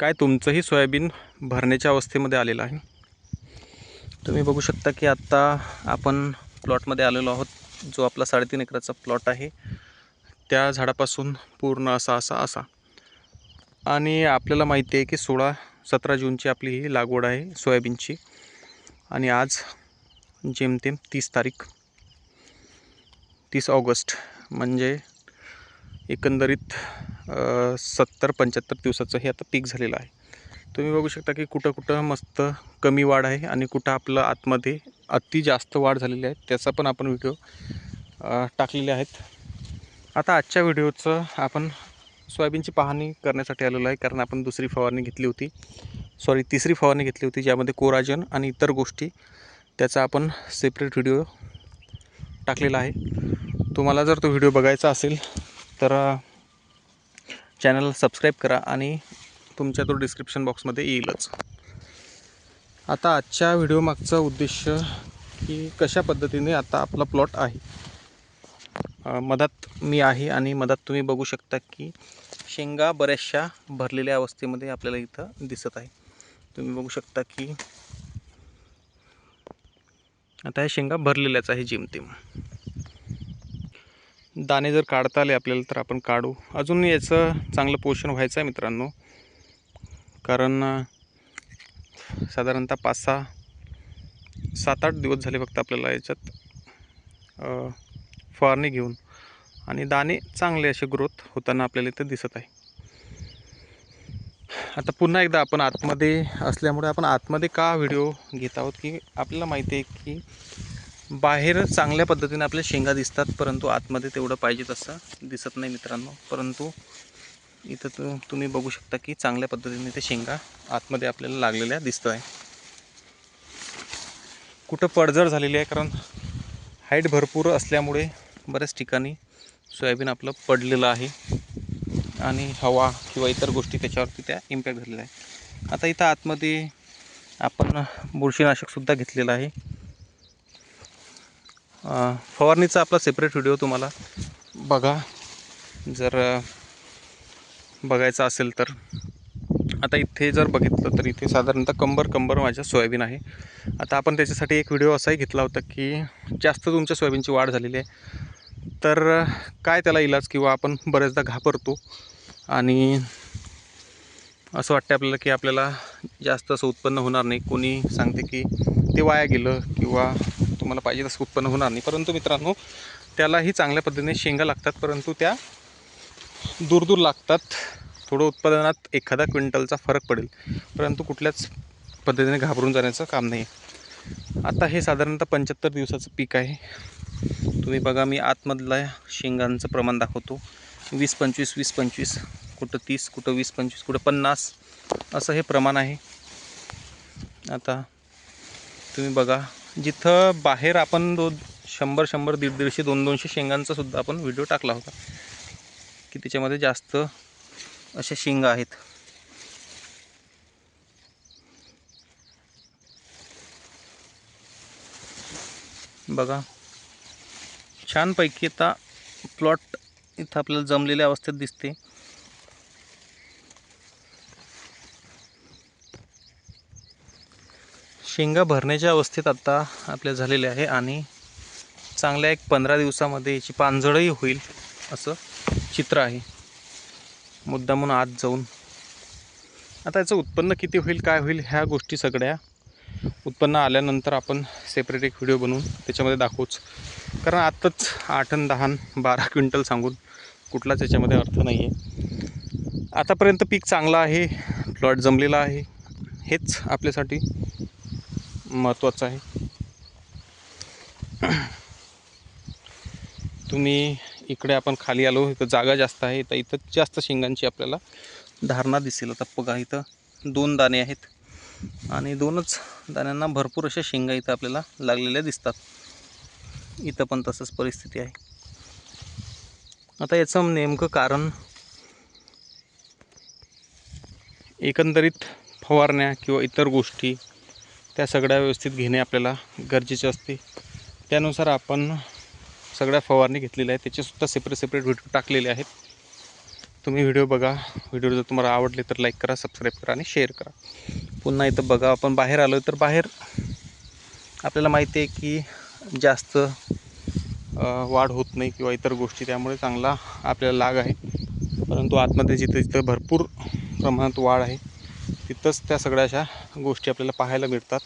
काय तुमचंही सोयाबीन भरण्याच्या अवस्थेमध्ये आलेलं आहे? तुम्ही बघू शकता की आत्ता आपण प्लॉटमध्ये आलेलो आहोत जो आपला साडेतीन एकराचा प्लॉट आहे. त्या झाडापासून पूर्ण असा असा असा. आणि आपल्याला माहिती आहे की सोळा सतरा जूनची आपली ही लागवड आहे सोयाबीनची. आणि आज जेमतेम तीस तारीख तीस ऑगस्ट म्हणजे एकंदरीत सत्तर पंच्याहत्तर दिवसाचं हे आता पीक झालेलं आहे. तुम्ही बघू शकता की कुठं कुठं मस्त कमी वाढ आहे आणि कुठं आपलं आतमध्ये अति जास्त वाढ झालेली आहे. त्याचा पण आपण व्हिडिओ टाकलेले आहेत. आता आजच्या व्हिडिओचं आपण सोयाबीनची पाहणी करण्यासाठी आलेलो आहे कारण आपण दुसरी फवारणी घेतली होती. सॉरी तिसरी फवारणी घेतली होती ज्यामध्ये कोराजन आणि इतर गोष्टी त्याचा आपण सेपरेट व्हिडिओ टाकलेला आहे. तुम्हाला जर तो व्हिडिओ बघायचा असेल तर चॅनल सबस्क्राईब करा आणि तुमच्या तो डिस्क्रिप्शन बॉक्समध्ये येईलच. आता आजच्या व्हिडिओ मागचा उद्देश की कशा पद्धतीने आता आपला प्लॉट आहे. मधात मी आहे आणि मधात तुम्ही बघू शकता की शेंगा बऱ्याचशा भरलेल्या अवस्थेमध्ये आपल्याला इथं दिसत आहे. तुम्ही बघू शकता की आता ह्या शेंगा भरलेल्याच आहे जिमतीम. दाणे जर काढता आले आपल्याला तर आपण काढू. अजून याचं चांगलं पोषण व्हायचं आहे मित्रांनो. कारण साधारणतः पाच सहा सात आठ दिवस झाले फक्त आपल्याला याच्यात फवारणी घेऊन. आणि दाणे चांगले असे ग्रोथ होताना आपल्याला इथं दिसत आहे. आता पुन्हा एकदा आपण आतमध्ये असल्यामुळे आपण आतमध्ये का व्हिडिओ घेत आहोत की आपल्याला माहिती आहे की बाहेर चांगल्या पद्धतीने आपल्या शेंगा दिसतात परंतु आतमध्ये तेवढं पाहिजे तसं दिसत नाही मित्रांनो. परंतु इथं तु तुम्ही बघू शकता की चांगल्या पद्धतीने ते शेंगा आतमध्ये आपल्याला लागलेल्या दिसत आहे कुठं पडझड झालेली आहे कारण हाईट भरपूर असल्यामुळे बऱ्याच ठिकाणी सोयाबीन आपलं पडलेलं आहे आणि हवा किंवा इतर गोष्टी त्याच्यावरती त्या इम्पॅक्ट झालेल्या आहे आता इथं आतमध्ये आपण बुरशीनाशकसुद्धा घेतलेलं आहे. फवारणीचा आपला सेपरेट व्हिडिओ तुम्हाला. बघा. जर बघायचा असेल तर. आता इथे जर बघितलं तर इथे साधारणतः कंबर कंबर माझ्या सोयाबीन आहे. आता आपण त्याच्यासाठी एक व्हिडिओ असाही घेतला होता की जास्त तुमच्या सोयाबीनची वाढ झालेली आहे. तर काय त्याला इलाज किंवा आपण बऱ्याचदा घाबरतो. आणि असं वाटतं आपल्याला की आपल्याला जास्त असं उत्पन्न होणार नाही. कोणी सांगते की ते वाया गेलं किंवा तुम्हाला पाहिजे तसं उत्पन्न होणार नाही. परंतु मित्रांनो त्यालाही चांगल्या पद्धतीने शेंगा लागतात परंतु त्या दूर दूर लागतात. थोडं उत्पादनात एखादा क्विंटलचा फरक पडेल. परंतु कुठल्याच पद्धतीने घाबरून जाण्याचं काम नाही. आता हे साधारणतः पंच्याहत्तर दिवसाचं पीक आहे. तुम्ही बघा मी आतमधल्या शेंगांचं प्रमाण दाखवतो. वीस पंचवीस वीस पंचवीस कुठं तीस कुठं वीस पंचवीस कुठं पन्नास असं हे प्रमाण आहे. आता तुम्ही बघा जिथं बाहेर आपण दो शंभर शंभर दीड दीडशे दोन दोनशे शेंगांचा सुद्धा आपण व्हिडिओ टाकला होता. की त्याच्यामध्ये जास्त अशा शेंगा आहेत. बघा. छानपैकी आता प्लॉट इथं आपल्याला जमलेल्या अवस्थेत दिसते. शेंगा भरण्याच्या अवस्थेत आत्ता आपल्या झालेले आहे आणि चांगल्या एक पंधरा दिवसामध्ये याची पानझडही होईल असं चित्र आहे. मुद्दामून आत जाऊन. आता याचं उत्पन्न किती होईल काय होईल ह्या गोष्टी सगळ्या उत्पन्न आल्यानंतर आपण सेपरेट एक व्हिडिओ बनवून त्याच्यामध्ये दाखवूच. कारण आत्ताच आठ आणि दहा बारा क्विंटल सांगून कुठलाच याच्यामध्ये अर्थ नाही आहे आतापर्यंत पीक चांगलं आहे प्लॉट जमलेला आहे. हेच आपल्यासाठी महत्त्वाचं आहे. तुम्ही इकडे आपण खाली आलो इथं जागा जास्त आहे तर इथं जास्त शेंगांची आपल्याला धारणा दिसेल. आता बघा इथं दोन दाणे आहेत आणि दोनच दाण्यांना भरपूर अशा शेंगा इथं आपल्याला लागलेल्या दिसतात. इथं पण तसंच परिस्थिती आहे. आता याचं नेमकं कारण एकंदरीत फवारण्या किंवा इतर गोष्टी त्या सगळ्या व्यवस्थित घेणे आपल्याला गरजेचे असते. त्यानुसार आपण सगळ्या फवारणी घेतलेल्या आहेत. त्याचेसुद्धा सेपरेट सेपरेट व्हिडिओ टाकलेले आहेत. तुम्ही व्हिडिओ बघा. व्हिडिओ जर तुम्हाला आवडले तर लाईक करा सबस्क्राईब करा आणि शेअर करा. पुन्हा इथं बघा आपण बाहेर आलो तर बाहेर आपल्याला माहिती आहे की जास्त वाढ होत नाही किंवा इतर गोष्टी त्यामुळे चांगला आपल्याला लाग आहे. परंतु आतमध्ये जिथं जिथं भरपूर प्रमाणात वाढ आहे तिथंच त्या सगळ्या अशा गोष्टी आपल्याला पाहायला मिळतात.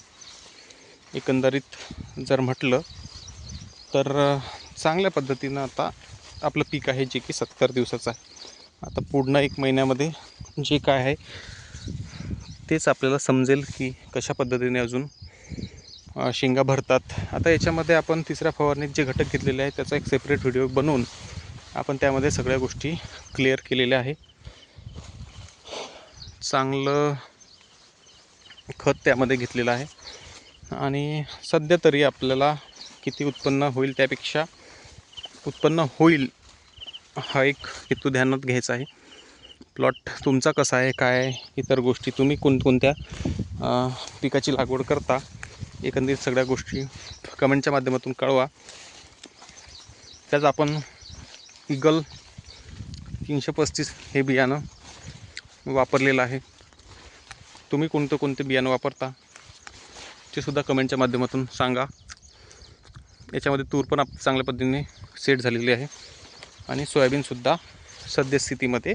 एकंदरीत जर म्हटलं तर चांगल्या पद्धतीनं आता आपलं पीक आहे जे की सत्तर दिवसाचं आहे. आता पूर्ण एक महिन्यामध्ये जे काय आहे तेच आपल्याला समजेल की कशा पद्धतीने अजून शेंगा भरतात. आता याच्यामध्ये आपण तिसऱ्या फवारणीत जे घटक घेतलेले आहे त्याचा एक सेपरेट व्हिडिओ बनवून आपण त्यामध्ये सगळ्या गोष्टी क्लिअर केलेल्या आहे. चांगलं खत त्यामध्ये घेतलेलं आहे. आणि सध्या तरी आपल्याला किती उत्पन्न होईल त्यापेक्षा उत्पन्न होईल हा एक हेतू ध्यानात घ्यायचा आहे. प्लॉट तुमचा कसा आहे काय इतर गोष्टी तुम्ही कोणकोणत्या पिकाची लागवड करता एकंदरीत सगळ्या गोष्टी कमेंटच्या माध्यमातून कळवा. त्याच आपण इगल तीनशे पस्तीस हे बियाणं वापरलेलं आहे. तुम्ही कोणतं कोणते बियाणं वापरता? ते सुद्धा कमेंटच्या माध्यमातून सांगा. याच्यामध्ये तूर पण आप चांगल्या पद्धतीने सेट झालेली आहे. आणि सोयाबीनसुद्धा सद्यस्थितीमध्ये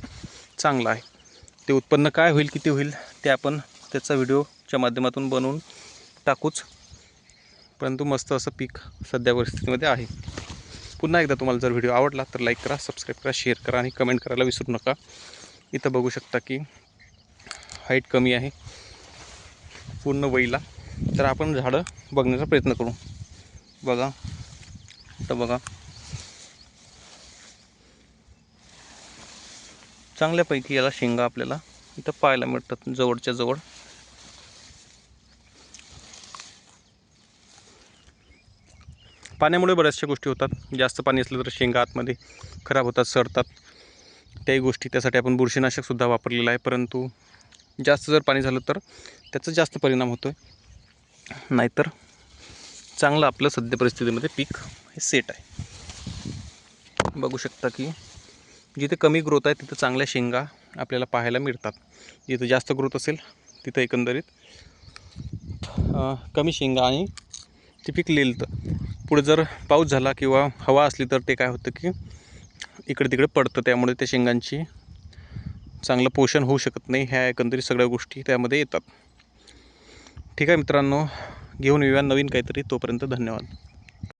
चांगलं आहे. ते उत्पन्न काय होईल किती होईल ते आपण त्याचा व्हिडिओच्या माध्यमातून बनवून टाकूच. परंतु मस्त असं पीक सध्या परिस्थितीमध्ये आहे. पुन्हा एकदा तुम्हाला जर व्हिडिओ आवडला तर लाईक करा सबस्क्राईब करा शेअर करा आणि कमेंट करायला विसरू नका. इथं बघू शकता की हाईट कमी आहे. पूर्ण वईला तर आपण झाडं बघण्याचा प्रयत्न करू. बघा. तर बघा. चांगल्यापैकी याला शेंगा आपल्याला इथं पाहायला मिळतात. जवळच्या जवळ. पाण्यामुळे बऱ्याचशा गोष्टी होतात. जास्त पाणी असलं तर शेंगा आतमध्ये खराब होतात सडतात. त्याही गोष्टी. त्यासाठी आपण बुरशीनाशकसुद्धा वापरलेलं आहे. परंतु जास्त जर पाणी झालं तर त्याचा जास्त परिणाम होतो आहे नाहीतर चांगलं आपलं सध्या परिस्थितीमध्ये पीक हे सेट आहे. बघू शकता की जिथे कमी ग्रोथ आहे तिथं चांगल्या शेंगा आपल्याला पाहायला मिळतात. जिथं जास्त ग्रोथ असेल तिथं एकंदरीत कमी शेंगा आणि ते पीक लिहिलं पुढे जर पाऊस झाला किंवा हवा असली तर ते काय होतं की इकडे तिकडे पडतं. त्यामुळे त्या शेंगांची चांगलं पोषण होऊ शकत नाही ह्या एकंदरीत सगळ्या गोष्टी त्यामध्ये येतात. ठीक आहे मित्रांनो घेऊन येऊया नवीन काहीतरी. तोपर्यंत धन्यवाद.